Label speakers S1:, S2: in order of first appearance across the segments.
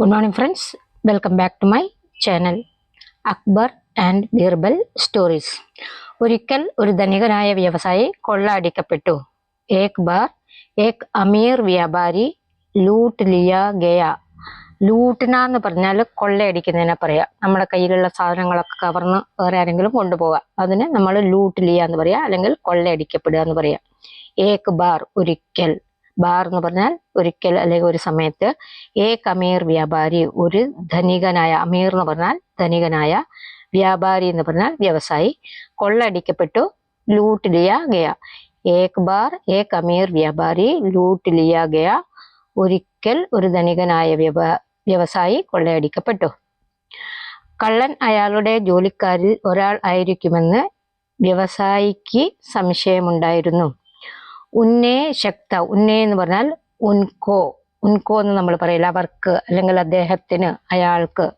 S1: Good morning friends welcome back to my channel Akbar and Birbal stories ഒരിക്കൽ ഒരു ധനികനായ വ്യവസായി കൊള്ളയടിക്കപ്പെട്ടു. ഏക് ബാർ ഏക് അമീർ വ്യാപാരി ലൂട്ട് ലിയ ഗയ. ലൂട്ടിന എന്ന് പറഞ്ഞാൽ കൊള്ളയടിക്കുന്നതിനെ പറയാം. നമ്മുടെ കയ്യിലുള്ള സാധനങ്ങളൊക്കെ കവർന്ന് വേറെ ആരെങ്കിലും കൊണ്ടുപോകാം അതിന് നമ്മൾ ലൂട്ട് ലിയ എന്ന് പറയാം അല്ലെങ്കിൽ കൊള്ളയടിക്കപ്പെടുക എന്ന് പറയാം. ഏക് ബാർ ഒരിക്കൽ ബാർ എന്ന് പറഞ്ഞാൽ ഒരിക്കൽ അല്ലെങ്കിൽ ഒരു സമയത്ത് ഏക് അമീർ വ്യാപാരി ഒരു ധനികനായ അമീർ എന്ന് പറഞ്ഞാൽ ധനികനായ വ്യാപാരി എന്ന് പറഞ്ഞാൽ വ്യവസായി കൊള്ളടിക്കപ്പെട്ടു ലൂട്ട് ലിയ ഗയ ഏക് ബാർ ഏക് അമീർ വ്യാപാരി ലൂട്ട് ലിയ ഗയ ഒരിക്കൽ ഒരു ധനികനായ വ്യവ വ്യവസായി കൊള്ളയടിക്കപ്പെട്ടു. കള്ളൻ അയാളുടെ ജോലിക്കാരിൽ ഒരാൾ ആയിരിക്കുമെന്ന് വ്യവസായിക്ക് സംശയമുണ്ടായിരുന്നു. ഉന്നേ ശക്ത ഉന്നേ എന്ന് പറഞ്ഞാൽ ഉൻകോ. ഉൻകോ എന്ന് നമ്മൾ പറയില്ല. അവർക്ക് അല്ലെങ്കിൽ അദ്ദേഹത്തിന് അയാൾക്ക്.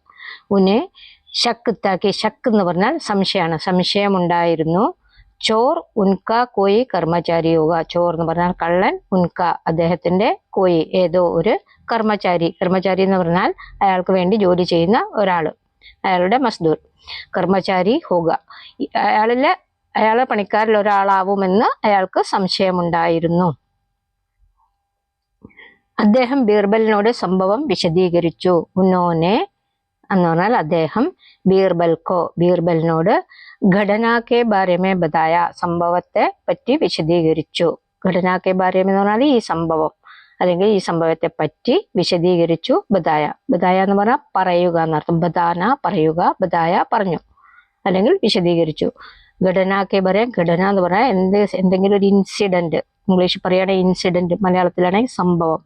S1: ഉന്നെ ശക്താക്കി ശക്ക് എന്ന് പറഞ്ഞാൽ സംശയമാണ്. സംശയമുണ്ടായിരുന്നു. ചോർ ഉൻക കോയി കർമ്മചാരി യോഗ. ചോർ എന്ന് പറഞ്ഞാൽ കള്ളൻ ഉൻക അദ്ദേഹത്തിന്റെ കോയി. ഏതോ ഒരു കർമ്മചാരി. കർമ്മചാരി എന്ന് പറഞ്ഞാൽ അയാൾക്ക് വേണ്ടി ജോലി ചെയ്യുന്ന ഒരാൾ അയാളുടെ മസ്ദൂർ. കർമ്മചാരി ഹോക അയാളിലെ അയാളെ പണിക്കാരിൽ ഒരാളാവുമെന്ന് അയാൾക്ക് സംശയമുണ്ടായിരുന്നു. അദ്ദേഹം ബീർബലിനോട് സംഭവം വിശദീകരിച്ചു. ഉന്നോനെ എന്ന് പറഞ്ഞാൽ അദ്ദേഹം ബീർബൽക്കോ ബീർബലിനോട് ഘടനാക്കെ ബാര്യമേ ബതായ സംഭവത്തെ പറ്റി വിശദീകരിച്ചു. ഘടനാക്കെ ബാര്യം എന്ന് പറഞ്ഞാൽ ഈ സംഭവം അല്ലെങ്കിൽ ഈ സംഭവത്തെ പറ്റി വിശദീകരിച്ചു ബതായ ബതായ എന്ന് പറഞ്ഞാൽ പറയുക എന്നർത്ഥം. ബദാന പറയുക ബതായ പറഞ്ഞു അല്ലെങ്കിൽ വിശദീകരിച്ചു. ഘടനാക്കെ പറയാം. ഘടന എന്ന് പറയാം എന്ത് എന്തെങ്കിലും ഒരു ഇൻസിഡന്റ് ഇംഗ്ലീഷിൽ പറയുകയാണെങ്കിൽ ഇൻസിഡന്റ് മലയാളത്തിലാണെങ്കിൽ സംഭവം.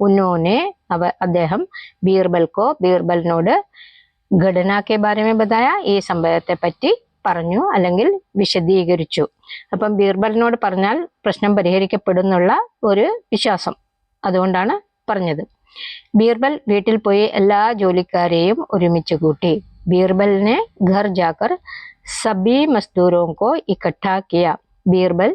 S1: ഉന്നോനെ അവ അദ്ദേഹം ബീർബൽക്കോ ബീർബലിനോട് ഘടനാക്കെ ബാരമേ ബതായ ഈ സംഭവത്തെ പറ്റി പറഞ്ഞു അല്ലെങ്കിൽ വിശദീകരിച്ചു. അപ്പം ബീർബലിനോട് പറഞ്ഞാൽ പ്രശ്നം പരിഹരിക്കപ്പെടുന്നുള്ള ഒരു വിശ്വാസം അതുകൊണ്ടാണ് പറഞ്ഞത്. ബീർബൽ വീട്ടിൽ പോയി എല്ലാ ജോലിക്കാരെയും ഒരുമിച്ച് കൂട്ടി. ബീർബലിനെ ഘർ ജാക്കർ സബി മസ്ദൂരോं को इकट्ठा किया ബീർബൽ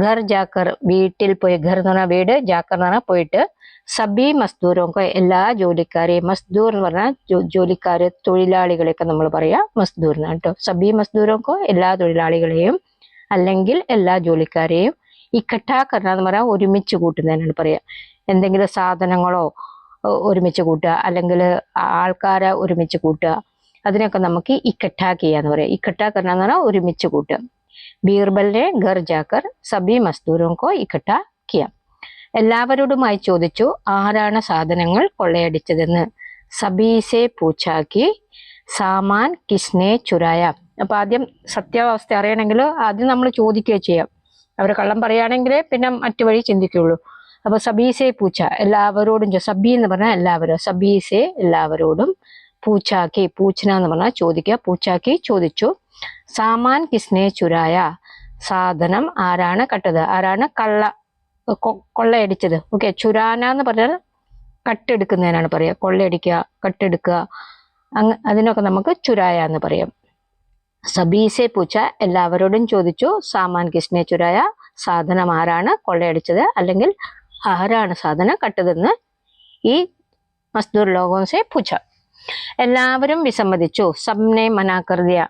S1: ഘർ ജാക്കർ വീട്ടിൽ പോയി ഘർ എന്ന് പറഞ്ഞാൽ വീട് ജാക്കർ എന്ന് പറഞ്ഞാൽ പോയിട്ട് സബി മസ്ദൂരോं को എല്ലാ ജോലിക്കാരെയും മസ്ദൂർ എന്ന് പറഞ്ഞാൽ ജോ- ജോലിക്കാര് തൊഴിലാളികളെയൊക്കെ നമ്മൾ പറയാ മസ്ദൂർ എന്നാണ് കേട്ടോ സബി മസ്ദൂരോं को എല്ലാ തൊഴിലാളികളെയും അല്ലെങ്കിൽ എല്ലാ ജോലിക്കാരെയും ഇക്കട്ടാ കർണ എന്ന് പറയാൻ ഒരുമിച്ച് കൂട്ടുന്നതിനാണ് പറയാ എന്തെങ്കിലും സാധനങ്ങളോ ഒ- ഒരുമിച്ച് കൂട്ടുക അല്ലെങ്കിൽ ആൾക്കാരെ ഒരുമിച്ച് കൂട്ടുക അതിനൊക്കെ നമുക്ക് ഇക്കട്ടാക്കിയ ചെയ്യാന്ന് പറയാം. ഇക്കട്ടാ കർണ എന്ന് പറഞ്ഞാൽ ഒരുമിച്ച് കൂട്ടുക. ബീർബലിനെ ഘർ ജാക്കർ സബി മസ്ദൂരോं ഇക്കട്ട കിയ എല്ലാവരോടുമായി ചോദിച്ചു ആരാണ് സാധനങ്ങൾ കൊള്ളയടിച്ചതെന്ന്? സബീസെ പൂച്ചാക്കി സാമാൻ കിസ്നെ ചുരായ. അപ്പൊ ആദ്യം സത്യാവസ്ഥ അറിയണമെങ്കിൽ ആദ്യം നമ്മൾ ചോദിക്കുകയോ ചെയ്യാം. അവർ കള്ളം പറയുകയാണെങ്കിൽ പിന്നെ മറ്റു വഴി ചിന്തിക്കുകയുള്ളൂ. അപ്പൊ സബീസെ പൂച്ച എല്ലാവരോടും സബി എന്ന് പറഞ്ഞാൽ എല്ലാവരും സബീസെ എല്ലാവരോടും പൂച്ചാക്കി പൂച്ചന എന്ന് പറഞ്ഞാൽ ചോദിക്കുക. പൂച്ചാക്കി ചോദിച്ചു. സാമാൻ കിസ്നെ ചുരായ സാധനം ആരാണ് കട്ടത്? ആരാണ് കള്ള കൊള്ളയടിച്ചത്? ഓക്കെ ചുരാന എന്ന് പറഞ്ഞാൽ കട്ടെടുക്കുന്നതിനാണ് പറയുക. കൊള്ളയടിക്കുക കട്ടെടുക്കുക. അങ്ങ് അതിനൊക്കെ നമുക്ക് ചുരായ എന്ന് പറയാം. സബീസെ പൂച്ച എല്ലാവരോടും ചോദിച്ചു സാമാൻ കിസ്നെ ചുരായ സാധനം ആരാണ് കൊള്ളയടിച്ചത്? അല്ലെങ്കിൽ ആരാണ് സാധനം കട്ടതെന്ന് ഈ മസ്ദൂർ ലോകോസെ പൂച്ച. എല്ലാവരും വിസമ്മതിച്ചു. സബ്നെ മനാകൃതിയ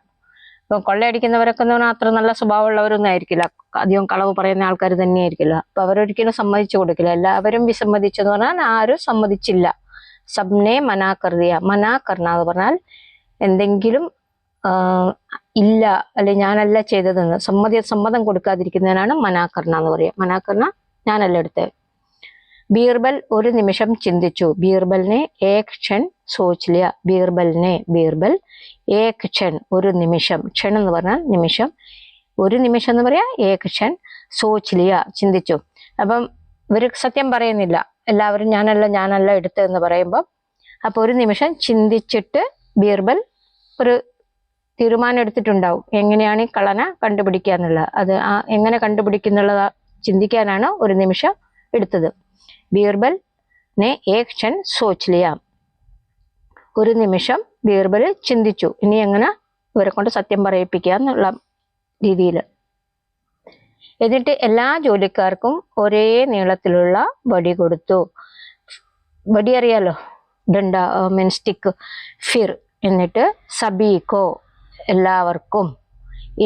S1: ഇപ്പൊ കൊള്ളയടിക്കുന്നവരൊക്കെ എന്ന് പറഞ്ഞാൽ അത്ര നല്ല സ്വഭാവമുള്ളവരൊന്നും ആയിരിക്കില്ല. അധികം കളവ് പറയുന്ന ആൾക്കാർ തന്നെയായിരിക്കില്ല. അപ്പൊ അവരൊരിക്കലും സമ്മതിച്ചു കൊടുക്കില്ല. എല്ലാവരും വിസമ്മതിച്ചെന്ന് പറഞ്ഞാൽ ആരും സമ്മതിച്ചില്ല. സബ്നെ മനാകൃതിയ മനാകർണ എന്ന് പറഞ്ഞാൽ എന്തെങ്കിലും ഇല്ല അല്ലെ ഞാനല്ല ചെയ്തതെന്ന്. സമ്മതി സമ്മതം കൊടുക്കാതിരിക്കുന്നതിനാണ് മനാകർണ എന്ന് പറയുക മനാകർണ ഞാനല്ല എടുത്തത്. ബീർബൽ ഒരു നിമിഷം ചിന്തിച്ചു. ബീർബലിനെ ഏക്ഷൻ സോച്ചിലിയ ബീർബലിനെ ബീർബൽ ഏക് ക്ഷൺ ഒരു നിമിഷം. ക്ഷൺ എന്ന് പറഞ്ഞാൽ നിമിഷം. ഒരു നിമിഷം എന്ന് പറയാ ഏക് ക്ഷൺ സോച്ചിലിയ ചിന്തിച്ചു. അപ്പം ഇവർ സത്യം പറയുന്നില്ല. എല്ലാവരും ഞാനല്ല ഞാനല്ല എടുത്തതെന്ന് പറയുമ്പോൾ അപ്പൊ ഒരു നിമിഷം ചിന്തിച്ചിട്ട് ബീർബൽ ഒരു തീരുമാനം എടുത്തിട്ടുണ്ടാവും. എങ്ങനെയാണ് ഈ കളന കണ്ടുപിടിക്കുക എന്നുള്ളത്? അത് ആ എങ്ങനെ കണ്ടുപിടിക്കുന്നുള്ളത് ചിന്തിക്കാനാണ് ഒരു നിമിഷം എടുത്തത്. ബീർബൽ നെ ഏക് ക്ഷൺ സോച്ച് ലിയ ഒരു നിമിഷം ബീർബൽ ചിന്തിച്ചു. ഇനി എങ്ങനെ ഇവരെ കൊണ്ട് സത്യം പറയിപ്പിക്കുക എന്നുള്ള രീതിയിൽ എന്നിട്ട് എല്ലാ ജോലിക്കാർക്കും ഒരേ നീളത്തിലുള്ള വടി കൊടുത്തു. വടി അറിയാലോ? ഡണ്ട മീൻ സ്റ്റിക്ക് ഫിർ എന്നിട്ട് സബീക്കോ എല്ലാവർക്കും.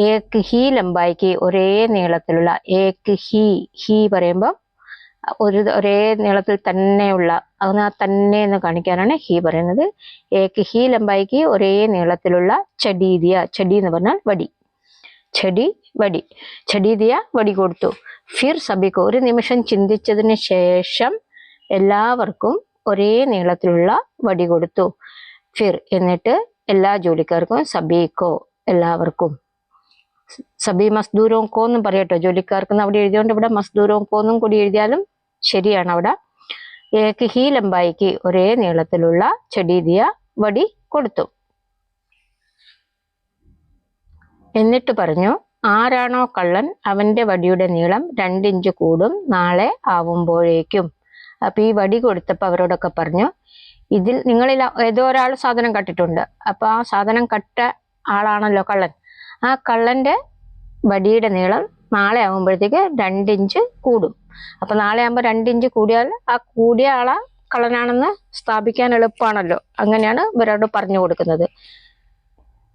S1: ഏക്ക് ഹി ലംബായിക്ക് ഒരേ നീളത്തിലുള്ള ഏക്ക് ഹി ഹി പറയുമ്പോൾ ഒരു ഒരേ നീളത്തിൽ തന്നെയുള്ള അങ്ങനെ തന്നെ എന്ന് കാണിക്കാനാണ് ഹി പറയുന്നത്. ഏക്ക് ഹി ലംബായിക്ക് ഒരേ നീളത്തിലുള്ള ചടീതിയ ചടി എന്ന് പറഞ്ഞാൽ വടി. ചെടി വടി. ചെടീതിയ വടി കൊടുത്തു. ഫിർ സബിക്ക് ഒരു നിമിഷം ചിന്തിച്ചതിന് ശേഷം എല്ലാവർക്കും ഒരേ നീളത്തിലുള്ള വടി കൊടുത്തു. ഫിർ എന്നിട്ട് എല്ലാ ജോലിക്കാർക്കും സബീക്കോ എല്ലാവർക്കും. സബി മസ്ദൂരോം കോന്നും പറയട്ടോ. ജോലിക്കാർക്ക് അവിടെ എഴുതിയോണ്ട് ഇവിടെ മസ്ദൂരോം കോന്നും കൂടി എഴുതിയാലും ശരിയാണ് അവിടെ ഏക്ക് ഹി ലംബായിക്ക് ഒരേ നീളത്തിലുള്ള ചെടീതിയ വടി കൊടുത്തു. എന്നിട്ട് പറഞ്ഞു ആരാണോ കള്ളൻ അവന്റെ വടിയുടെ നീളം രണ്ടിഞ്ച് കൂടും നാളെ ആവുമ്പോഴേക്കും. അപ്പൊ ഈ വടി കൊടുത്തപ്പോ അവരോടൊക്കെ പറഞ്ഞു ഇതിൽ നിങ്ങളിൽ ഏതോ ഒരാൾ സാധനം കട്ടിട്ടുണ്ട്. അപ്പൊ ആ സാധനം കട്ട ആളാണല്ലോ കള്ളൻ. ആ കള്ളന്റെ വടിയുടെ നീളം നാളെ ആകുമ്പോഴത്തേക്ക് രണ്ടിഞ്ച് കൂടും. അപ്പോൾ നാളെ ആകുമ്പോൾ രണ്ടിഞ്ച് കൂടിയാൽ ആ കൂടിയ ആളെ കള്ളനാണെന്ന് സ്ഥാപിക്കാൻ എളുപ്പമാണല്ലോ അങ്ങനെയാണ് ഇവരോട് പറഞ്ഞു കൊടുക്കുന്നത്.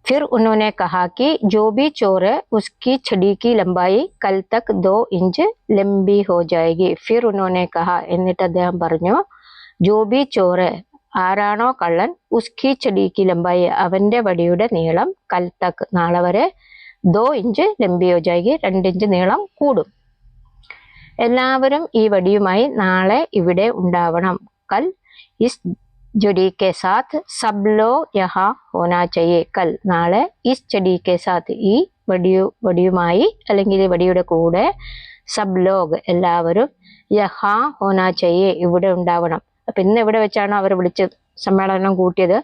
S1: ഫിർ ഉന്നോനെ കഹാക്കി ജോബി ചോറ് ഉസ്കി ചെടിക്ക് ലംബായി കൽ തക് ദോ ഇഞ്ച് ലംബി ഹോ ജായകി ഫിർ ഉന്നോനെ കഹ എന്നിട്ട് അദ്ദേഹം പറഞ്ഞു ജോബി ചോറ് ആരാണോ കള്ളൻ ഉസ്കി ചെടിക്ക് ലംബായി അവന്റെ വടിയുടെ നീളം കൽ തക് നാളെ വരെ ദോ ഇഞ്ച് ലംബി ഹോ ജായകി രണ്ടിഞ്ച് നീളം കൂടും. എല്ലാവരും ഈ വടിയുമായി നാളെ ഇവിടെ ഉണ്ടാവണം. കൽ ഇസ് ജുഡി കെ സാത്ത് സബ് ലോ യഹാ ഹോനാ ചയ്യേ കൽ നാളെ ഇസ് ചെടി കെ സാത്ത് ഈ വടിയു വടിയുമായി അല്ലെങ്കിൽ ഈ വടിയുടെ കൂടെ സബ് ലോഗ് എല്ലാവരും യഹ ഹോനാ ചെയ്യേ ഇവിടെ ഉണ്ടാവണം. അപ്പൊ ഇന്ന് എവിടെ വെച്ചാണോ അവർ വിളിച്ച് സമ്മേളനം കൂട്ടിയത്?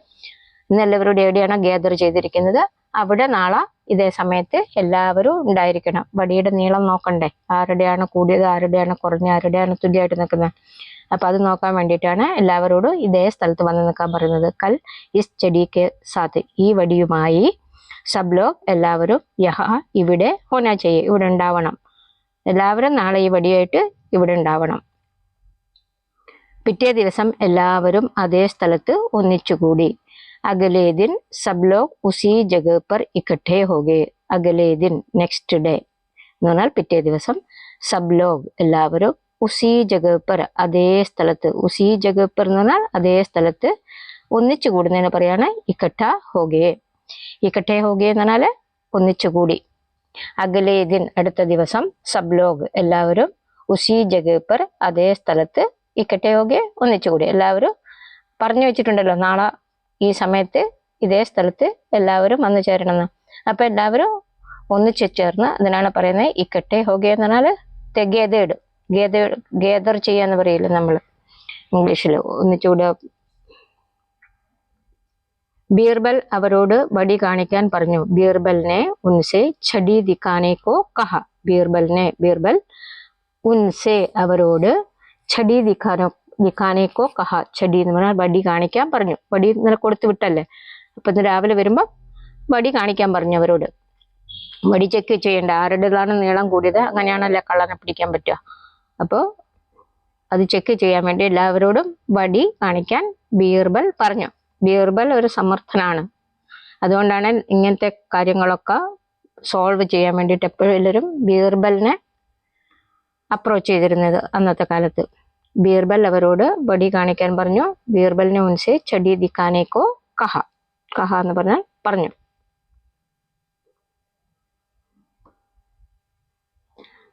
S1: ഇന്ന് എല്ലാവരോടും എവിടെയാണോ ഗ്യാദർ ചെയ്തിരിക്കുന്നത് അവിടെ നാളെ ഇതേ സമയത്ത് എല്ലാവരും ഉണ്ടായിരിക്കണം. വടിയുടെ നീളം നോക്കണ്ടേ. ആരുടെയാണ് കൂടിയത് ആരുടെയാണ് കുറഞ്ഞ ആരുടെയാണ് തുല്യമായിട്ട് നിൽക്കുന്നത്. അപ്പൊ അത് നോക്കാൻ വേണ്ടിയിട്ടാണ് എല്ലാവരോടും ഇതേ സ്ഥലത്ത് വന്ന് നിൽക്കാൻ പറയുന്നത്. കൽ ഇസ് ചെടിക്ക് സാത്ത് ഈ വടിയുമായി സബ്ലോ എല്ലാവരും യഹ ഇവിടെ ഹോന ചെയ്യും. ഇവിടെ ഉണ്ടാവണം. എല്ലാവരും നാളെ ഈ വടിയായിട്ട് ഇവിടെ ഉണ്ടാവണം. പിറ്റേ ദിവസം എല്ലാവരും അതേ സ്ഥലത്ത് ഒന്നിച്ചുകൂടി. അഗലേ ദിൻ सब लोग उसी जगह पर इकट्ठे हो गए। अगले നെക്സ്റ്റ് ഡേ എന്ന് പറഞ്ഞാൽ പിറ്റേ ദിവസം സബ് ലോഗ് എല്ലാവരും ഉസി जगह पर അതേ സ്ഥലത്ത് ഉസി जगह पर എന്ന് പറഞ്ഞാൽ അതേ സ്ഥലത്ത് ഒന്നിച്ചു കൂടുന്നതിന് പറയാണ് ഇക്കട്ട ഹോഗയെ ഇക്കട്ടെ ഹോഗെ എന്ന് പറഞ്ഞാൽ ഒന്നിച്ചുകൂടി അഗലേ ദിൻ അടുത്ത ദിവസം സബ് ലോഗ് എല്ലാവരും ഉസി ജഗ പർ അതേ സ്ഥലത്ത് ഇക്കട്ടെ ഹോഗെ ഒന്നിച്ചുകൂടി എല്ലാവരും പറഞ്ഞു വെച്ചിട്ടുണ്ടല്ലോ നാളെ ഈ സമയത്ത് ഇതേ സ്ഥലത്ത് എല്ലാവരും വന്നു ചേരണമെന്ന്. അപ്പൊ എല്ലാവരും ഒന്നിച്ചു ചേർന്ന് അതിനാണ് പറയുന്നത് ഇക്കട്ടെ ഹോഗെ എന്ന് പറഞ്ഞാൽ തെഗേതേട് ഗേദ ഗേദർ ചെയ്യാന്ന് പറയില്ല നമ്മൾ ഇംഗ്ലീഷിൽ ഒന്നിച്ചുകൂടെ ബീർബൽ അവരോട് വടി കാണിക്കാൻ പറഞ്ഞു. ബീർബലിനെ ഉൻസെ ഛടി ദിക്കാനേക്കോ കഹ. ബീർബലിനെ ബീർബൽ ഉൻസെ അവരോട് ഛടി ദിക്കാനോ ദിക്കാനേക്കോ കഹ. ചെടി എന്ന് പറഞ്ഞാൽ വടി കാണിക്കാൻ പറഞ്ഞു. വടി ഇന്നലെ കൊടുത്തു വിട്ടല്ലേ? അപ്പൊ ഇന്ന് രാവിലെ വരുമ്പോ വടി കാണിക്കാൻ പറഞ്ഞു അവരോട്. വടി ചെക്ക് ചെയ്യേണ്ട. ആരുടേതാണ് നീളം കൂടിയത്? അങ്ങനെയാണല്ലേ കള്ളനെ പിടിക്കാൻ പറ്റുക. അപ്പോൾ അത് ചെക്ക് ചെയ്യാൻ വേണ്ടി എല്ലാവരോടും വടി കാണിക്കാൻ ബീർബൽ പറഞ്ഞു. ബീർബൽ ഒരു സമർത്ഥനാണ്. അതുകൊണ്ടാണ് ഇങ്ങനത്തെ കാര്യങ്ങളൊക്കെ സോൾവ് ചെയ്യാൻ വേണ്ടിയിട്ട് എപ്പോഴും എല്ലാവരും ബീർബലിനെ അപ്രോച്ച് ചെയ്തിരുന്നത് അന്നത്തെ കാലത്ത്. ബീർബൽ അവരോട് ബടി കാണിക്കാൻ പറഞ്ഞു. ബീർബലിനെ ഉൻസെ ചെടി ദിക്കാനേക്കോ കഹ. കഹ എന്ന് പറഞ്ഞാൽ പറഞ്ഞു.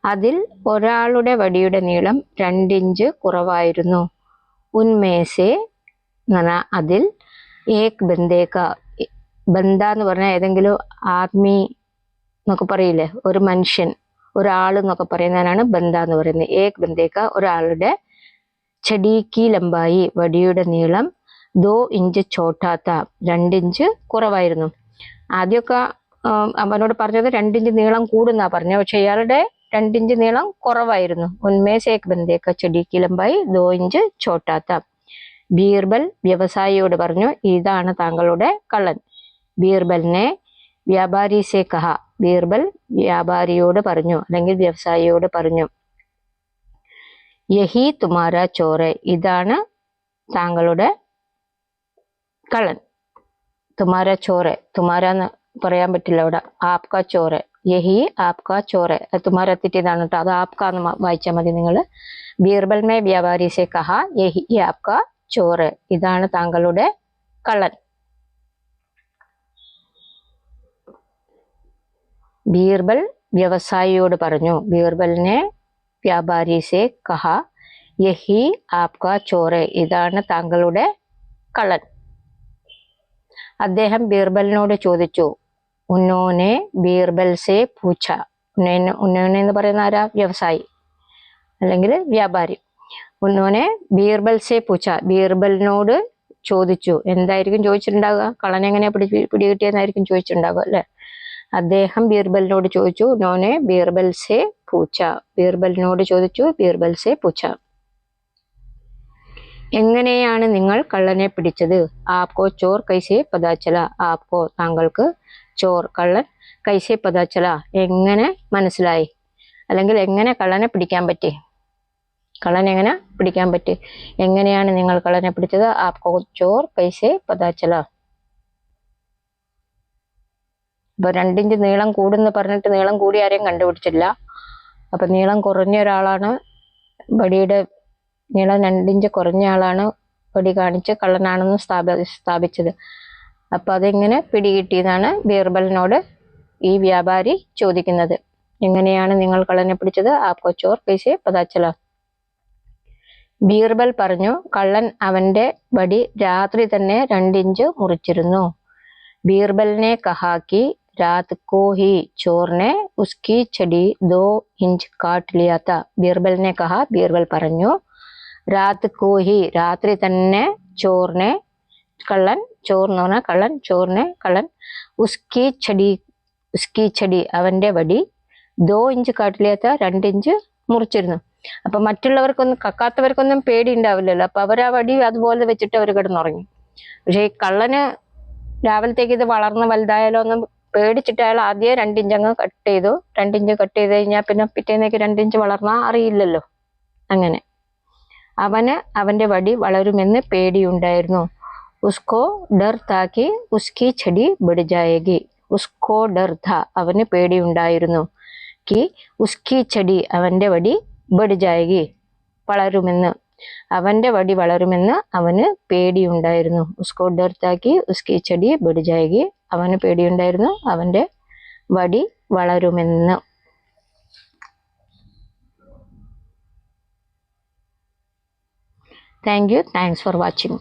S1: അതിൽ ഒരാളുടെ വടിയുടെ നീളം രണ്ടിഞ്ച് കുറവായിരുന്നു. ഉന്മേസെ എന്ന് അതിൽ ഏക് ബന്ദേക്ക ബന്ധ എന്ന് പറഞ്ഞാൽ ഏതെങ്കിലും ആത്മീ എന്നൊക്കെ പറയില്ലേ? ഒരു മനുഷ്യൻ ഒരാൾ എന്നൊക്കെ പറയുന്നതിനാണ് ബന്ധ എന്ന് പറയുന്നത്. ഏക് ബന്ദേക്ക ഒരാളുടെ ചെടിക്ക് ലംബായി വടിയുടെ നീളം ദോ ഇഞ്ച് ചോട്ടാത്ത രണ്ടിഞ്ച് കുറവായിരുന്നു. ആദ്യമൊക്കെ അവനോട് പറഞ്ഞത് രണ്ടിഞ്ച് നീളം കൂടുന്നാ പറഞ്ഞു പക്ഷെ ഇയാളുടെ രണ്ടിഞ്ച് നീളം കുറവായിരുന്നു. ഉന്മേസ് ബന്ധേക്ക ചെടിക്ക് ലംബായി ദോ ഇഞ്ച് ചോട്ടാത്ത. ബീർബൽ വ്യവസായിയോട് പറഞ്ഞു ഇതാണ് താങ്കളുടെ കള്ളൻ. ബീർബലിനെ വ്യാപാരി സേ കഹ ബീർബൽ വ്യാപാരിയോട് പറഞ്ഞു അല്ലെങ്കിൽ വ്യവസായിയോട് പറഞ്ഞു യഹി തുമാര ചോറ്. ഇതാണ് താങ്കളുടെ കളൻ തുമാര ചോറ്. തുമാര എന്ന് പറയാൻ പറ്റില്ല ഇവിടെ. ആപ്ക ചോറ്. യഹി ആപ്ക ചോറ്. തുമാര തെറ്റിയതാണ് കേട്ടോ. അത് ആപ്ക എന്ന് വായിച്ചാൽ മതി നിങ്ങൾ ബീർബൽ മേ വ്യാപാരി സെ കഹ. യഹി ആപ്ക ചോറ്. ഇതാണ് താങ്കളുടെ കള്ളൻ. ബീർബൽ വ്യവസായിയോട് പറഞ്ഞു. ബീർബലിനെ വ്യാപാരി സെ കഹ യഹി ആപ്ക ചോറ് ഇതാണ് താങ്കളുടെ കള്ളൻ. അദ്ദേഹം ബീർബലിനോട് ചോദിച്ചു ഉന്നോനെ ബീർബൽ സെ പൂച്ച ഉന്നോനെ ഉന്നോനെ എന്ന് പറയുന്ന ആരാ? വ്യവസായി അല്ലെങ്കിൽ വ്യാപാരി. ഉന്നോനെ ബീർബൽ സെ പൂച്ച. ബീർബലിനോട് ചോദിച്ചു എന്തായിരിക്കും ചോദിച്ചിട്ടുണ്ടാവുക? കളൻ എങ്ങനെ പിടി പിടികിട്ടിയെന്നായിരിക്കും ചോദിച്ചിട്ടുണ്ടാവുക അല്ലെ? അദ്ദേഹം ബീർബലിനോട് ചോദിച്ചു നോനെ ബീർബൽ സെ പൂച്ച. ബീർബലിനോട് ചോദിച്ചു ബീർബൽ സെ പൂച്ച. എങ്ങനെയാണ് നിങ്ങൾ കള്ളനെ പിടിച്ചത്? ആപ്കോ ചോർ കൈസെ പതാച്ചല ആപ്കോ താങ്കൾക്ക് ചോർ കള്ളൻ കൈസെ പതാച്ചല എങ്ങനെ മനസ്സിലായി? അല്ലെങ്കിൽ എങ്ങനെ കള്ളനെ പിടിക്കാൻ പറ്റി? കള്ളൻ എങ്ങനെ പിടിക്കാൻ പറ്റി? എങ്ങനെയാണ് നിങ്ങൾ കള്ളനെ പിടിച്ചത്? ആപ്കോ ചോർ കൈസെ പതാച്ചല ഇപ്പൊ രണ്ടിഞ്ച് നീളം കൂടുന്ന് പറഞ്ഞിട്ട് നീളം കൂടി ആരെയും കണ്ടുപിടിച്ചില്ല. അപ്പൊ നീളം കുറഞ്ഞ ഒരാളാണ് ബടിയുടെ നീളം രണ്ടിഞ്ച് കുറഞ്ഞ ആളാണ് ബടി കാണിച്ച് കള്ളനാണെന്ന് സ്ഥാപ സ്ഥാപിച്ചത്. അപ്പൊ അതെങ്ങനെ പിടികിട്ടിയെന്നാണ് ബീർബലിനോട് ഈ വ്യാപാരി ചോദിക്കുന്നത്. എങ്ങനെയാണ് നിങ്ങൾ കള്ളനെ പിടിച്ചത്? ആ കൊച്ചോർ പൈസ പതാച്ചല. ബീർബൽ പറഞ്ഞു കള്ളൻ അവന്റെ ബടി രാത്രി തന്നെ രണ്ടിഞ്ച് മുറിച്ചിരുന്നു. ബീർബലിനെ കഹാക്കി രാത് को ही चोर ने उसकी छड़ी दो इंच काट लिया था ബീർബൽ ने कहा ബീർബൽ പറഞ്ഞു രാത് को ही രാത്രി തന്നെ ചോറിനെ കള്ളൻ ചോർ എന്ന് പറഞ്ഞാൽ കള്ളൻ ചോറിനെ കള്ളൻ ഉസ്കി छड़ी ഉസ്കി छड़ी അവന്റെ വടി ദോ ഇഞ്ച് കാട്ടിലേത്ത രണ്ടിഞ്ച് മുറിച്ചിരുന്നു അപ്പൊ മറ്റുള്ളവർക്കൊന്നും കക്കാത്തവർക്കൊന്നും പേടി ഉണ്ടാവില്ലല്ലോ അപ്പൊ അവർ ആ വടി അതുപോലെ വെച്ചിട്ട് അവർ കിടന്നുറങ്ങി പക്ഷെ ഈ കള്ളന് രാവിലത്തേക്ക് ഇത് വളർന്ന് വലുതായാലോ ഒന്നും പേടിച്ചിട്ട് അയാൾ ആദ്യം രണ്ടിഞ്ച് അങ്ങ് കട്ട് ചെയ്തു. രണ്ടിഞ്ച് കട്ട് ചെയ്ത് കഴിഞ്ഞാൽ പിന്നെ പിറ്റേന്നേക്ക് രണ്ടിഞ്ച് വളർന്നാൽ അറിയില്ലല്ലോ. അങ്ങനെ. അവന് അവന്റെ വടി വളരുമെന്ന് പേടിയുണ്ടായിരുന്നു. ഉസ്കോ ഡർ താക്കി ഉസ്കി ചെടി ബിടിജായകി. ഉസ്കോ ഡർ ഥ അവന് പേടിയുണ്ടായിരുന്നു. കി ഉസ്കി ചെടി അവന്റെ വടി ബിടിജായകി. വളരുമെന്ന്. അവന്റെ വടി വളരുമെന്ന് അവന് പേടിയുണ്ടായിരുന്നു. ഉസ്കോ ഡർ താക്കി ഉസ്കി ചെടി ബിടിജായകി അവന് പേടിയുണ്ടായിരുന്നു അവന്റെ വടി വളരുമെന്ന്. Thank you thanks for watching